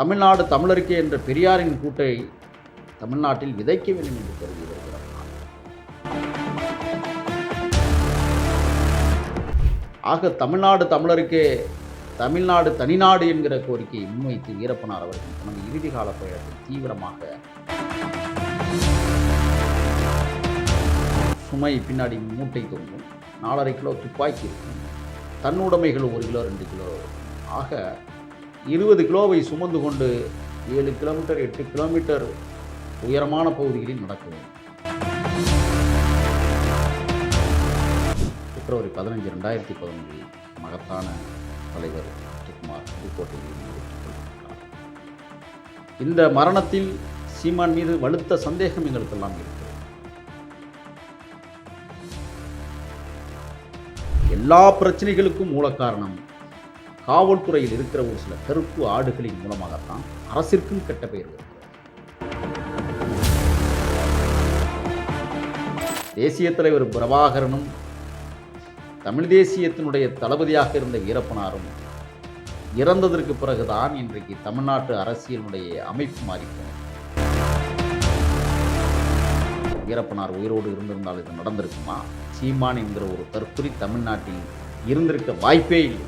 தமிழ்நாடு தமிழருக்கே என்ற பெரியாரின் கூட்டை தமிழ்நாட்டில் விதைக்க வேண்டும் என்று கருதி வருகிறார். ஆக தமிழ்நாடு தமிழருக்கே தமிழ்நாடு தனிநாடு என்கிற கோரிக்கையை முன்வைத்து வீரப்பனார் அவர்கள் தனது இறுதி கால பயணத்தில் தீவிரமாக சுமை பின்னாடி மூட்டை தொங்கும். நாலரை கிலோ துப்பாக்கி இருக்கும். தன்னுடைமைகள் ஒரு கிலோ ரெண்டு கிலோ. ஆக இருபது கிலோவை சுமந்து கொண்டு ஏழு கிலோமீட்டர் எட்டு கிலோமீட்டர் உயரமான பகுதிகளில் நடக்க வேண்டும் பிப்ரவரி பதினஞ்சு ரெண்டாயிரத்தி பதினொன்றில் மகத்தான தலைவர் முத்துக்குமார் புதுக்கோட்டையில் இந்த மரணத்தில் சீமான் மீது வலுத்த சந்தேகம் எங்களுக்கெல்லாம் இருக்கிறது. எல்லா பிரச்சனைகளுக்கும் மூல காரணம் காவல்துறையில் இருக்கிற ஒரு சில கருப்பு ஆடுகளின் மூலமாகத்தான் அரசிற்கும் கெட்ட பெயர் வருகிறது தேசிய தலைவர் பிரபாகரனும் தமிழ் தேசியத்தினுடைய தளபதியாக இருந்த வீரப்பனாரும் இறந்ததற்கு பிறகுதான் இன்றைக்கு தமிழ்நாட்டு அரசியலுடைய அமைப்பு மாறிப்போம். வீரப்பனார் உயிரோடு இருந்திருந்தால் இது நடந்திருக்குமா? சீமான் என்கிற ஒரு தற்கொலை தமிழ்நாட்டில் இருந்திருக்க வாய்ப்பே இல்லை.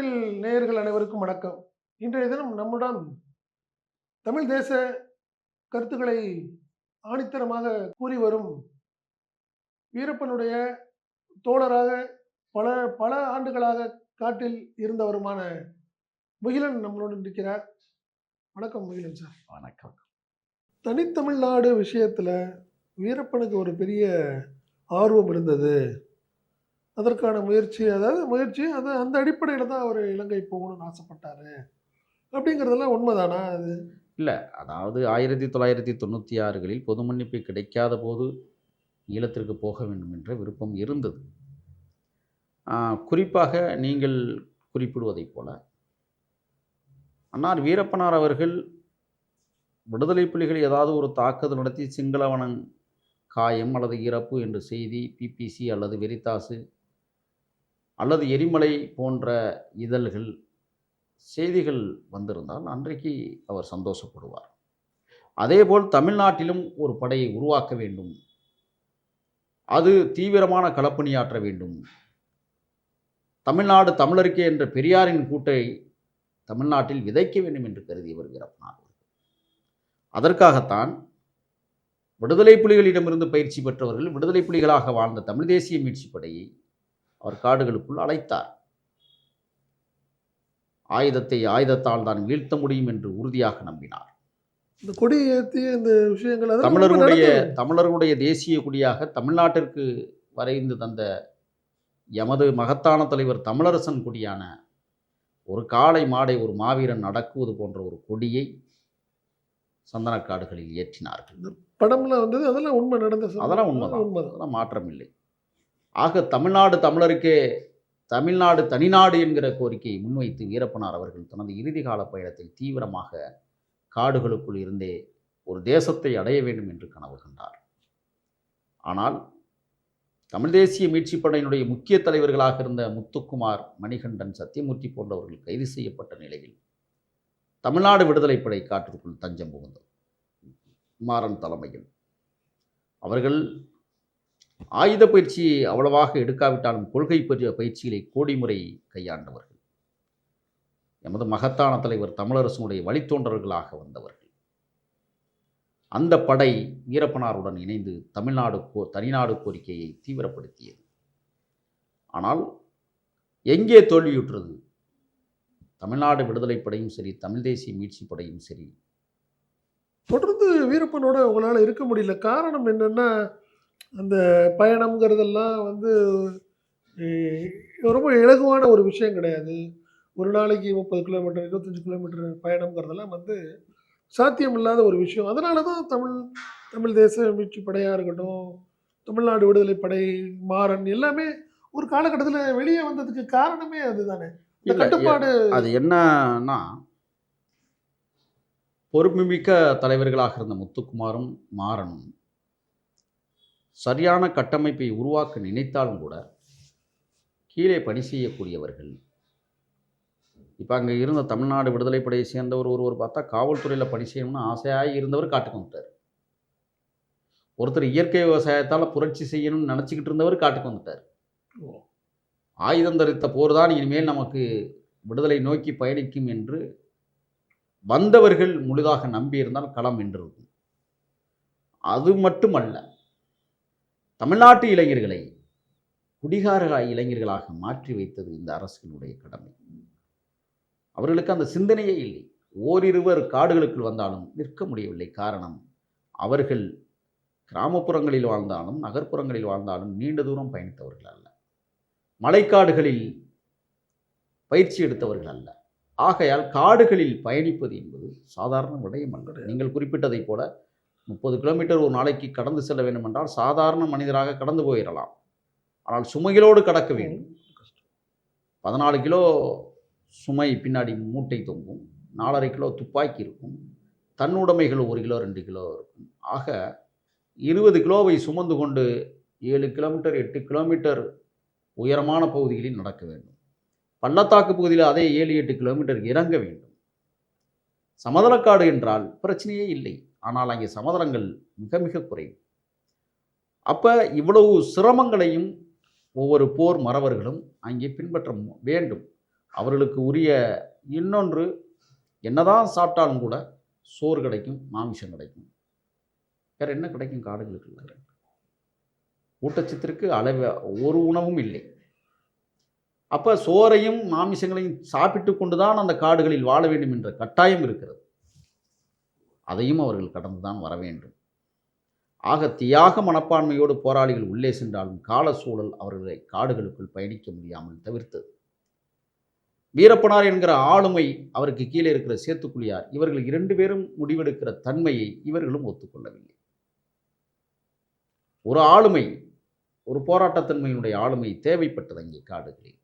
ஈத்தமிழ் நேயர்கள் அனைவருக்கும் வணக்கம். இன்றைய தினம் நம்முடன் தமிழ் தேச கருத்துக்களை ஆணித்தரமாக கூறி வரும் வீரப்பனுடைய தோழராக பல பல ஆண்டுகளாக காட்டில் இருந்தவருமான முகிலன் நம்மளோடு இருக்கிறார். வணக்கம் முகிலன் சார். வணக்கம். தனித்தமிழ்நாடு விஷயத்தில் வீரப்பனுக்கு ஒரு பெரிய ஆர்வம் இருந்தது. அதற்கான முயற்சி அதாவது முயற்சி அது அந்த அடிப்படையில் தான் அவர் இலங்கை போகணும்னு ஆசைப்பட்டார். அப்படிங்கிறதெல்லாம் உண்மைதானா அது? இல்லை அதாவது ஆயிரத்தி தொள்ளாயிரத்தி தொண்ணூற்றி ஆறுகளில் பொது மன்னிப்பு கிடைக்காத போது ஈழத்திற்கு போக வேண்டும் என்ற விருப்பம் இருந்தது. குறிப்பாக நீங்கள் குறிப்பிடுவதைப் போல அன்னார் வீரப்பனார் அவர்கள் விடுதலை புலிகள் ஏதாவது ஒரு தாக்குதல் நடத்தி சிங்களவனன் காயம் அல்லது இறப்பு என்ற செய்தி பிபிசி அல்லது வெரிதாசு அல்லது எரிமலை போன்ற இதழ்கள் செய்திகள் வந்திருந்தால் அன்றைக்கு அவர் சந்தோஷப்படுவார். அதேபோல் தமிழ்நாட்டிலும் ஒரு படையை உருவாக்க வேண்டும். அது தீவிரமான களப்பணியாற்ற வேண்டும். தமிழ்நாடு தமிழருக்கே என்ற பெரியாரின் கூட்டை தமிழ்நாட்டில் விதைக்க வேண்டும் என்று கருதியவர் வருகிறார் அதற்காகத்தான் விடுதலை புலிகளிடமிருந்து பயிற்சி பெற்றவர்கள் விடுதலை புலிகளாக வாழ்ந்த தமிழ் தேசிய மீட்சி படையை அவர் காடுகளுக்குள் அழைத்தார் ஆயுதத்தை ஆயுதத்தால் தான் வீழ்த்த முடியும் என்று உறுதியாக நம்பினார் இந்த கொடி ஏற்றி இந்த விஷயங்கள் தமிழர்களுடைய உண்மை நடந்தது. தமிழர்களுடைய தேசிய குடியாக தமிழ்நாட்டிற்கு வரைந்து தந்த எமது மகத்தான தலைவர் தமிழரசன் கொடியான ஒரு காளை மாடை ஒரு மாவீரன் அடக்குவது போன்ற ஒரு கொடியை சந்தனக்காடுகளில் ஏற்றினார்கள் படம்ல வந்தது அதெல்லாம் உண்மை நடந்த சம்பவம். அதெல்லாம். உண்மைதான் அதெல்லாம் மாற்றம் இல்லை ஆக தமிழ்நாடு தமிழருக்கே தமிழ்நாடு தனிநாடு என்கிற கோரிக்கையை முன்வைத்து வீரப்பனார் அவர்கள் தனது இறுதி கால பயணத்தில் தீவிரமாக காடுகளுக்குள் இருந்தே ஒரு தேசத்தை அடைய வேண்டும் என்று கனவு கண்டார். ஆனால் தமிழ் தேசிய மீட்சி படையினுடைய முக்கிய தலைவர்களாக இருந்த முத்துக்குமார் மணிகண்டன் சத்தியமூர்த்தி போன்றவர்கள் கைது செய்யப்பட்ட நிலையில் தமிழ்நாடு விடுதலைப்படை படை தஞ்சம் புகுந்தது. குமாரன் தலைமையில் அவர்கள் ஆயுத பயிற்சி அவ்வளவாக எடுக்காவிட்டாலும் கொள்கை பற்றிய பயிற்சிகளை கோடிமுறை கையாண்டவர்கள். எமது மகத்தான தலைவர் தமிழரசனுடைய வழித்தோன்றர்களாக வந்தவர்கள். அந்த படை வீரப்பனாருடன் இணைந்து தமிழ்நாடு கோ தனிநாடு கோரிக்கையை தீவிரப்படுத்தியது. ஆனால் எங்கே தோல்வியுற்றது? தமிழ்நாடு விடுதலைப்படையும் சரி தமிழ் தேசிய மீட்சி படையும் சரி. தொடர்ந்து வீரப்பனோட உங்களால் இருக்க முடியல. காரணம் என்னன்னா அந்த பயணம்ங்கிறதெல்லாம் வந்து ரொம்ப இலகுவான ஒரு விஷயம் கிடையாது. ஒரு நாளைக்கு முப்பது கிலோமீட்டர் இருபத்தஞ்சி கிலோமீட்டர் பயணம்ங்கிறதெல்லாம் வந்து சாத்தியம் இல்லாத ஒரு விஷயம். அதனால தான் தமிழ் தமிழ் தேச மீட்சி படையாக இருக்கட்டும் தமிழ்நாடு விடுதலை படை மாறன் எல்லாமே ஒரு காலகட்டத்தில் வெளியே வந்ததுக்கு காரணமே அதுதானே. இந்த கட்டுப்பாடு அது என்னன்னா பொறுப்புமிக்க தலைவர்களாக இருந்த முத்துக்குமாரும் மாறனும் சரியான கட்டமைப்பை உருவாக்க நினைத்தாலும் கூட கீழே பணி செய்யக்கூடியவர்கள். இப்போ அங்கே இருந்த தமிழ்நாடு விடுதலை படையை சேர்ந்தவர் ஒருவர் பார்த்தா காவல்துறையில் பணி செய்யணும்னு ஆசையாக இருந்தவர் காட்டுக்கு வந்துட்டார். ஒருத்தர் இயற்கை விவசாயத்தால் புரட்சி செய்யணும்னு நினச்சிக்கிட்டு இருந்தவர் காட்டுக்கு வந்துட்டார். ஆயுதம் தரித்த போர் தான் இனிமேல் நமக்கு விடுதலை நோக்கி பயணிக்கும் என்று வந்தவர்கள் முழுதாக நம்பியிருந்தால் களம் வென்றிருக்கும் அது மட்டுமல்ல தமிழ்நாட்டு இளைஞர்களை குடிகார இளைஞர்களாக மாற்றி வைத்தது இந்த அரசினுடைய கடமை. அவர்களுக்கு அந்த சிந்தனையே இல்லை. ஓரிருவர் காடுகளுக்குள் வந்தாலும் நிற்க முடியவில்லை. காரணம் அவர்கள் கிராமப்புறங்களில் வாழ்ந்தாலும் நகர்ப்புறங்களில் வாழ்ந்தாலும் நீண்ட தூரம் பயணித்தவர்கள் அல்ல. மலைக்காடுகளில் பயிற்சி எடுத்தவர்கள் அல்ல. ஆகையால் காடுகளில் பயணிப்பது என்பது சாதாரண விடயம் அல்ல. நீங்கள் குறிப்பிட்டதைப் போல முப்பது கிலோமீட்டர் ஒரு நாளைக்கு கடந்து செல்ல வேண்டும் என்றால் சாதாரண மனிதராக கடந்து போயிடலாம். ஆனால் சுமைகளோடு கடக்க வேண்டும். பதினாலு கிலோ சுமை பின்னாடி மூட்டை தொங்கும். நாலரை கிலோ துப்பாக்கி இருக்கும். தன்னுடைமைகள் ஒரு கிலோ ரெண்டு கிலோ இருக்கும். ஆக இருபது கிலோவை சுமந்து கொண்டு ஏழு கிலோமீட்டர் எட்டு கிலோமீட்டர் உயரமான பகுதிகளில் நடக்க வேண்டும். பள்ளத்தாக்கு பகுதியில் அதே ஏழு எட்டு கிலோமீட்டர் இறங்க வேண்டும். சமதளக்காடு என்றால் பிரச்சனையே இல்லை. ஆனால் அங்கே சமதளங்கள் மிக மிக குறைவு. அப்போ இவ்வளவு சிரமங்களையும் ஒவ்வொரு போர் மறவர்களும் அங்கே பின்பற்ற மு- வேண்டும். அவர்களுக்கு உரிய இன்னொன்று என்னதான் சாப்பிட்டாலும் கூட சோறு கிடைக்கும் மாமிசம் கிடைக்கும். வேறு என்ன கிடைக்கும்? காடுகளுக்கு ஊட்டச்சத்திற்கு அளவு ஒரு உணவும் இல்லை. அப்போ சோறையும் மாமிசங்களையும் சாப்பிட்டு கொண்டு தான் அந்த காடுகளில் வாழ வேண்டும் என்ற கட்டாயம் இருக்கிறது. அதையும் அவர்கள் கடந்துதான் வர வேண்டும். ஆக தியாக மனப்பான்மையோடு போராளிகள் உள்ளே சென்றாலும் கால சூழல் அவர்களை காடுகளுக்குள் பயணிக்க முடியாமல் தவிர்த்தது. வீரப்பனார் என்கிற ஆளுமை அவருக்கு கீழே இருக்கிற சேத்துக்குழியார் இவர்கள் இரண்டு பேரும் முடிவெடுக்கிற தன்மையை இவர்களும் ஒத்துக்கொள்ளவில்லை. ஒரு ஆளுமை ஒரு போராட்டத்தன்மையினுடைய ஆளுமை தேவைப்பட்டது அங்கே காடுகளில்.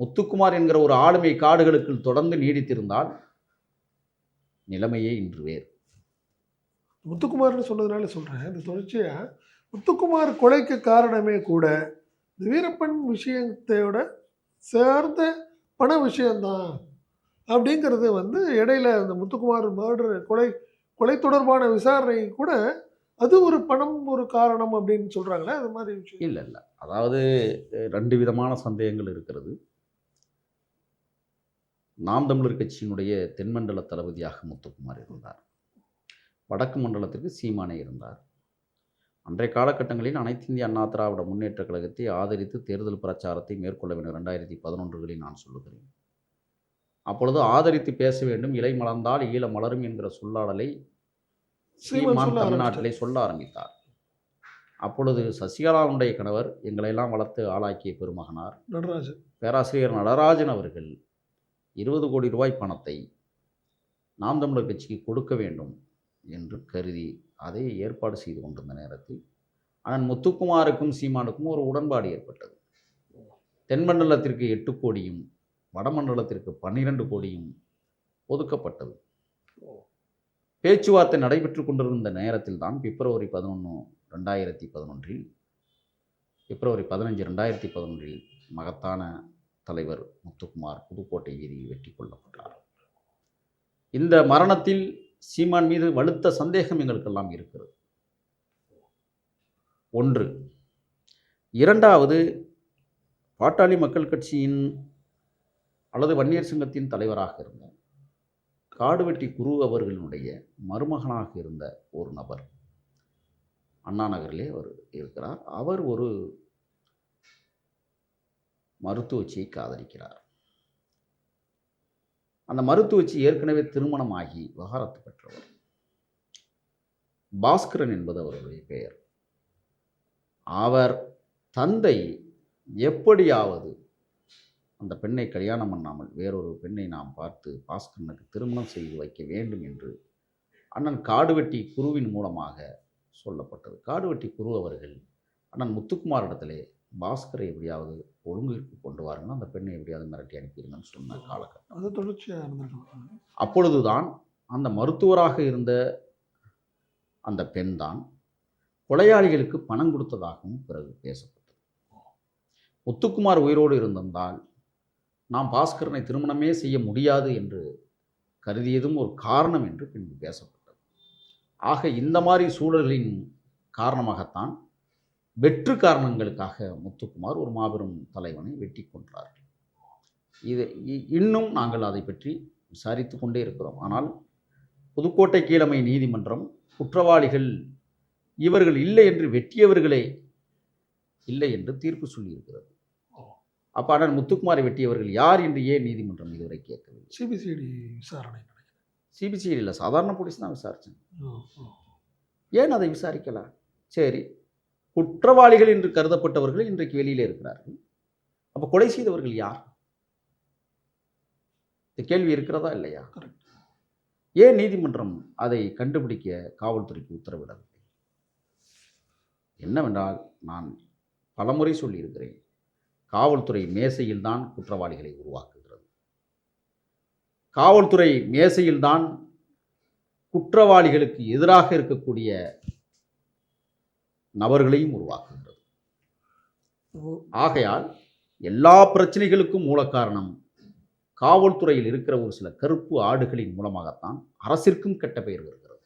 முத்துக்குமார் என்கிற ஒரு ஆளுமை காடுகளுக்குள் தொடர்ந்து நீடித்திருந்தால் நிலைமையே இன்று வேறு. முத்துக்குமார்னு சொன்னதுனால சொல்கிறேன் இந்த தொடர்ச்சியாக முத்துக்குமார் கொலைக்கு காரணமே கூட இந்த வீரப்பன் விஷயத்தையோட சேர்ந்த பண விஷயம்தான் அப்படிங்கிறது வந்து இடையில இந்த முத்துக்குமார் மர்டர் கொலை கொலை தொடர்பான விசாரணை கூட அது ஒரு பணம் ஒரு காரணம் அப்படின்னு சொல்கிறாங்களே அது மாதிரி விஷயம். இல்லை இல்லை அதாவது ரெண்டு விதமான சந்தேகங்கள் இருக்கிறது. நாம் தமிழர் கட்சியினுடைய தென்மண்டல தளபதியாக முத்துக்குமார் இருந்தார். வடக்கு மண்டலத்திற்கு சீமானே இருந்தார். அன்றைய காலகட்டங்களில் அனைத்து இந்திய அண்ணா திராவிட முன்னேற்ற கழகத்தை ஆதரித்து தேர்தல் பிரச்சாரத்தை மேற்கொள்ள வேண்டும். ரெண்டாயிரத்தி பதினொன்றுகளில் நான் சொல்லுகிறேன். அப்பொழுது ஆதரித்து பேச வேண்டும். இலை மலர்ந்தால் ஈழ மலரும் என்கிற சொல்லாடலை சீமான் தமிழ்நாட்டிலே சொல்ல ஆரம்பித்தார். அப்பொழுது சசிகலாவுடைய கணவர் எங்களையெல்லாம் வளர்த்து ஆளாக்கிய பெருமகனார். நடராஜன். பேராசிரியர் நடராஜன் அவர்கள் இருபது கோடி ரூபாய் பணத்தை நாம் தமிழர் கட்சிக்கு கொடுக்க வேண்டும் என்று கருதி அதை ஏற்பாடு செய்து கொண்டிருந்த நேரத்தில் அதன் முத்துக்குமாருக்கும் சீமானுக்கும் ஒரு உடன்பாடு ஏற்பட்டது. தென்மண்டலத்திற்கு எட்டு கோடியும் வடமண்டலத்திற்கு பன்னிரண்டு கோடியும் ஒதுக்கப்பட்டது. பேச்சுவார்த்தை நடைபெற்று கொண்டிருந்த நேரத்தில் தான் பிப்ரவரி பதினொன்று ரெண்டாயிரத்தி பதினொன்றில் பிப்ரவரி பதினஞ்சு ரெண்டாயிரத்தி பதினொன்றில் மகத்தான தலைவர் முத்துக்குமார் புதுக்கோட்டை வீதியில் வெற்றி கொள்ளப்பட்டார் இந்த மரணத்தில் சீமான் மீது வலுத்த சந்தேகம் எங்களுக்கெல்லாம் இருக்கிறது. ஒன்று இரண்டாவது பாட்டாளி மக்கள் கட்சியின் அல்லது வன்னியர் சங்கத்தின் தலைவராக இருந்த காடுவெட்டி குரு அவர்களினுடைய மருமகனாக இருந்த ஒரு நபர் அண்ணா நகரிலே அவர் இருக்கிறார். அவர் ஒரு மருத்துவச்சியை காதலிக்கிறார். அந்த மருத்துவச்சி ஏற்கனவே திருமணமாகி விவகாரத்து பெற்றவர். பாஸ்கரன் என்பது அவருடைய பெயர். அவர் தந்தை எப்படியாவது அந்த பெண்ணை கல்யாணம் பண்ணாமல் வேறொரு பெண்ணை நாம் பார்த்து பாஸ்கரனுக்கு திருமணம் செய்து வைக்க வேண்டும் என்று அண்ணன் காடுவெட்டி குருவின் மூலமாக சொல்லப்பட்டது. காடுவெட்டி குரு அவர்கள் அண்ணன் முத்துக்குமாரிடத்திலே பாஸ்கரை எப்படியாவது ஒழுங்கிற்கு கொண்டு வாருங்கள் அந்த பெண்ணை எப்படியாவது மிரட்டி அனுப்பிடுங்கன்னு சொன்ன காலகட்டம். அது தொடர்ச்சியாக அப்பொழுதுதான் அந்த மருத்துவராக இருந்த அந்த பெண் தான் கொலையாளிகளுக்கு பணம் கொடுத்ததாகவும் பிறகு பேசப்பட்டது. முத்துக்குமார் உயிரோடு இருந்திருந்தால் நாம் பாஸ்கரனை திருமணமே செய்ய முடியாது என்று கருதியதும் ஒரு காரணம் என்று பின்பு பேசப்பட்டது. ஆக இந்த மாதிரி சூழல்களின் காரணமாகத்தான் வெற்று காரணங்களுக்காக முத்துக்குமார் ஒரு மாபெரும் தலைவனை வெட்டி கொன்றார்கள் இது இன்னும் நாங்கள் அதை பற்றி விசாரித்து கொண்டே இருக்கிறோம். ஆனால் புதுக்கோட்டை கீழமை நீதிமன்றம் குற்றவாளிகள் இவர்கள் இல்லை என்று வெட்டியவர்களே இல்லை என்று தீர்ப்பு சொல்லியிருக்கிறது. அப்போ ஆனால் முத்துக்குமாரை வெட்டியவர்கள் யார் என்று ஏன் நீதிமன்றம் இதுவரை கேட்கவில்லை? சிபிசிஐடி விசாரணை சிபிசிஐடி இல்லை சாதாரண போலீஸ் தான் விசாரிச்சேன். ஏன் அதை விசாரிக்கலாம் சரி குற்றவாளிகள் என்று கருதப்பட்டவர்கள் இன்றைக்கு வெளியிலே இருக்கிறார்கள். அப்போ கொலை செய்தவர்கள் யார்? இந்த கேள்வி இருக்கிறதா இல்லையா. ஏன் நீதிமன்றம் அதை கண்டுபிடிக்க காவல்துறைக்கு உத்தரவிடவில்லை? என்னவென்றால் நான் பலமுறை சொல்லியிருக்கிறேன் காவல்துறை மேசையில்தான் குற்றவாளிகளை உருவாக்குகிறது. காவல்துறை மேசையில்தான் குற்றவாளிகளுக்கு எதிராக இருக்கக்கூடிய நபர்களையும் உருவாக்குகிறது. ஆகையால் எல்லா பிரச்சனைகளுக்கும் மூல காரணம் காவல்துறையில் இருக்கிற ஒரு சில கருப்பு ஆடுகளின் மூலமாகத்தான் அரசிற்கும் கெட்ட பெயர் வருகிறது.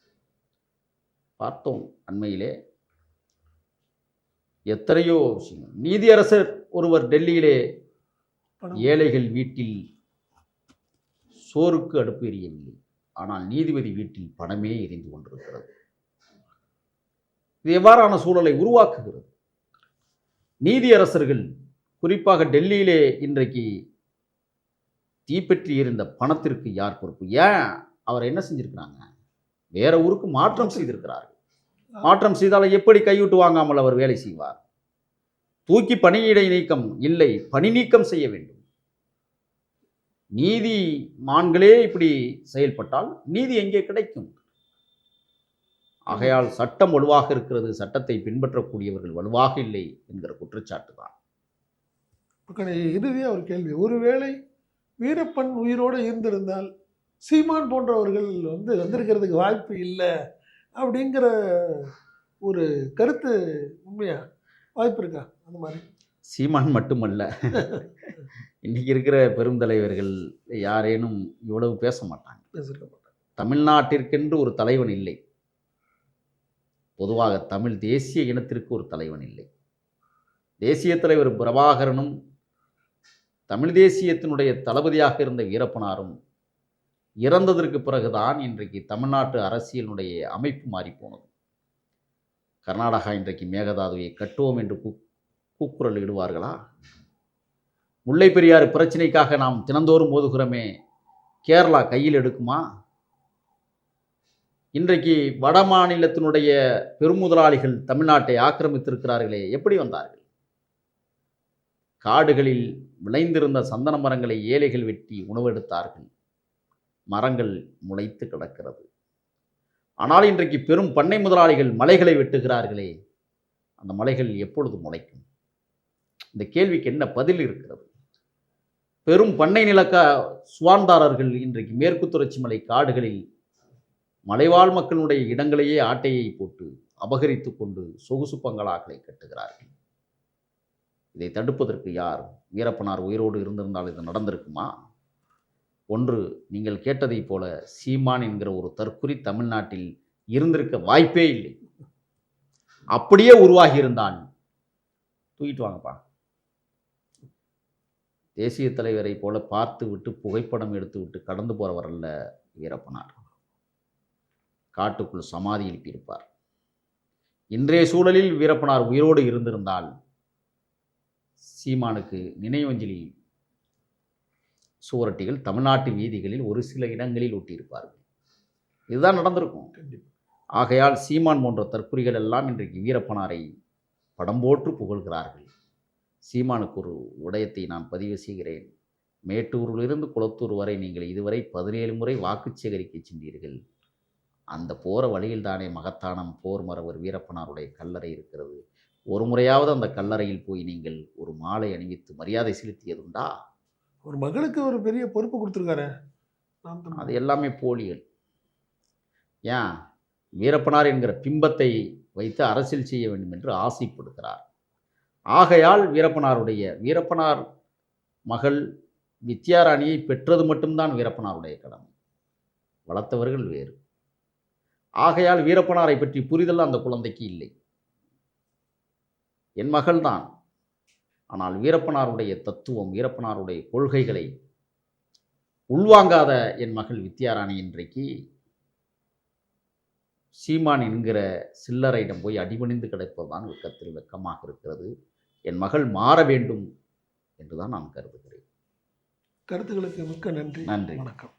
பார்த்தோம் அண்மையிலே எத்தனையோ விஷயங்கள். நீதியரசர் ஒருவர் டெல்லியிலே. ஏழைகள் வீட்டில் சோறுக்கு அடுப்பு எரியவில்லை. ஆனால் நீதிபதி வீட்டில் பணமே எரிந்து கொண்டிருக்கிறது. இது எவ்வாறான சூழலை உருவாக்குகிறது? நீதியரசர்கள் குறிப்பாக டெல்லியிலே இன்றைக்கு தீப்பற்றி இருந்த பணத்திற்கு யார் பொறுப்பு? ஏன் அவர் என்ன செஞ்சிருக்கிறாங்க? வேற ஊருக்கு மாற்றம் செய்திருக்கிறார்கள். மாற்றம் செய்தால் எப்படி கைவிட்டு வாங்காமல் அவர் வேலை செய்வார்? தூக்கி பணியிடை நீக்கம் இல்லை பணி நீக்கம் செய்ய வேண்டும். நீதி மான்களே இப்படி செயல்பட்டால் நீதி எங்கே கிடைக்கும்? ஆகையால் சட்டம் வலுவாக இருக்கிறது சட்டத்தை பின்பற்றக்கூடியவர்கள் வலுவாக இல்லை என்கிற குற்றச்சாட்டு தான். இறுதியாக ஒரு கேள்வி. ஒருவேளை வீரப்பன் உயிரோடு இருந்திருந்தால் சீமான் போன்றவர்கள் வந்து வந்திருக்கிறதுக்கு வாய்ப்பு இல்லை அப்படிங்கிற ஒரு கருத்து உண்மையா? வாய்ப்பு இருக்கா? அந்த மாதிரி. சீமான் மட்டுமல்ல. இன்னைக்கு இருக்கிற பெருந்தலைவர்கள் யாரேனும் இவ்வளவு பேச மாட்டாங்க. பேசிருக்க மாட்டாங்க. தமிழ்நாட்டிற்கென்று ஒரு தலைவன் இல்லை. பொதுவாக தமிழ் தேசிய இனத்திற்கு ஒரு தலைவன் இல்லை. தேசிய தலைவர் பிரபாகரனும் தமிழ் தேசியத்தினுடைய தளபதியாக இருந்த வீரப்பனாரும் இறந்ததற்கு பிறகுதான் இன்றைக்கு தமிழ்நாட்டு அரசியலினுடைய அமைப்பு மாறிப்போனது. கர்நாடகா இன்றைக்கு மேகதாதுவை கட்டுவோம் என்று கூ கூக்குரல் இடுவார்களா? முல்லை பெரியாறு பிரச்சனைக்காக நாம் தினந்தோறும் மோதுகிறோமே கேரளா கையில் எடுக்குமா? இன்றைக்கு வட மாநிலத்தினுடைய பெருமுதலாளிகள் தமிழ்நாட்டை ஆக்கிரமித்திருக்கிறார்களே எப்படி வந்தார்கள்? காடுகளில் விளைந்திருந்த சந்தன மரங்களை ஏழைகள் வெட்டி உணவெடுத்தார்கள். மரங்கள் முளைத்து கிடக்கிறது. ஆனால் இன்றைக்கு பெரும் பண்ணை முதலாளிகள் மலைகளை வெட்டுகிறார்களே அந்த மலைகள் எப்பொழுது முளைக்கும்? இந்த கேள்விக்கு என்ன பதில் இருக்கிறது? பெரும் பண்ணை நிலக்க சுவான்தாரர்கள் இன்றைக்கு மேற்கு தொடர்ச்சி மலை காடுகளில் மலைவாழ் மக்களுடைய இடங்களையே ஆட்டையை போட்டு அபகரித்து கொண்டு சொகுசு பங்களாக்களை கட்டுகிறார்கள். இதை தடுப்பதற்கு யார் வீரப்பனார் உயிரோடு இருந்திருந்தால் இது நடந்திருக்குமா? ஒன்று நீங்கள் கேட்டதைப் போல சீமான் என்கிற ஒரு தற்குறி தமிழ்நாட்டில் இருந்திருக்க வாய்ப்பே இல்லை. அப்படியே உருவாகியிருந்தான். தூக்கிட்டு வாங்கப்பா. தேசிய தலைவரை போல பார்த்து விட்டு புகைப்படம் எடுத்து விட்டு கடந்து போறவர் அல்ல வீரப்பனார். காட்டுக்குள் சமாதி எழுப்பியிருப்பார் இன்றைய சூழலில் வீரப்பனார் உயிரோடு இருந்திருந்தால் சீமானுக்கு நினைவஞ்சலி சுவரட்டிகள் தமிழ்நாட்டு வீதிகளில் ஒரு சில இடங்களில் ஒட்டியிருப்பார்கள். இதுதான் நடந்திருக்கும். ஆகையால் சீமான் போன்ற தற்குறிகள் எல்லாம் இன்றைக்கு வீரப்பனாரை படம் போற்று புகழ்கிறார்கள். சீமானுக்கு ஒரு விடயத்தை நான் பதிவு செய்கிறேன். மேட்டூரிலிருந்து குளத்தூர் வரை நீங்கள் இதுவரை பதினேழு முறை வாக்கு சேகரிக்க சென்றீர்கள். அந்த போகிற வழியில் தானே மகத்தான போர் மரவர் வீரப்பனாருடைய கல்லறை இருக்கிறது. ஒரு முறையாவது அந்த கல்லறையில் போய் நீங்கள் ஒரு மாலை அணிவித்து மரியாதை செலுத்தியதுண்டா ஒரு மகளுக்கு ஒரு பெரிய பொறுப்பு கொடுத்துருக்காரு. அது எல்லாமே போலிகள் ஏன்? வீரப்பனார் என்கிற பிம்பத்தை வைத்து அரசியல் செய்ய வேண்டும் என்று ஆசைப்படுகிறார். ஆகையால் வீரப்பனாருடைய வீரப்பனார் மகள் வித்யாராணியை பெற்றது மட்டும்தான் வீரப்பனாருடைய கடமை. வளர்த்தவர்கள் வேறு. ஆகையால் வீரப்பனாரை பற்றி புரிதல் அந்த குழந்தைக்கு இல்லை. என் மகள்தான் ஆனால் வீரப்பனாருடைய தத்துவம் வீரப்பனாருடைய கொள்கைகளை உள்வாங்காத என் மகள் வித்யாராணி இன்றைக்கு சீமான் என்கிற சில்லறையிடம் போய் அடிபணிந்து கிடப்பதுதான் வெக்கத்தில் வெக்கமாக இருக்கிறது. என் மகள் மாற வேண்டும் என்றுதான் நான் கருதுகிறேன். கருத்துக்களுக்கு மிக்க நன்றி. நன்றி. வணக்கம்.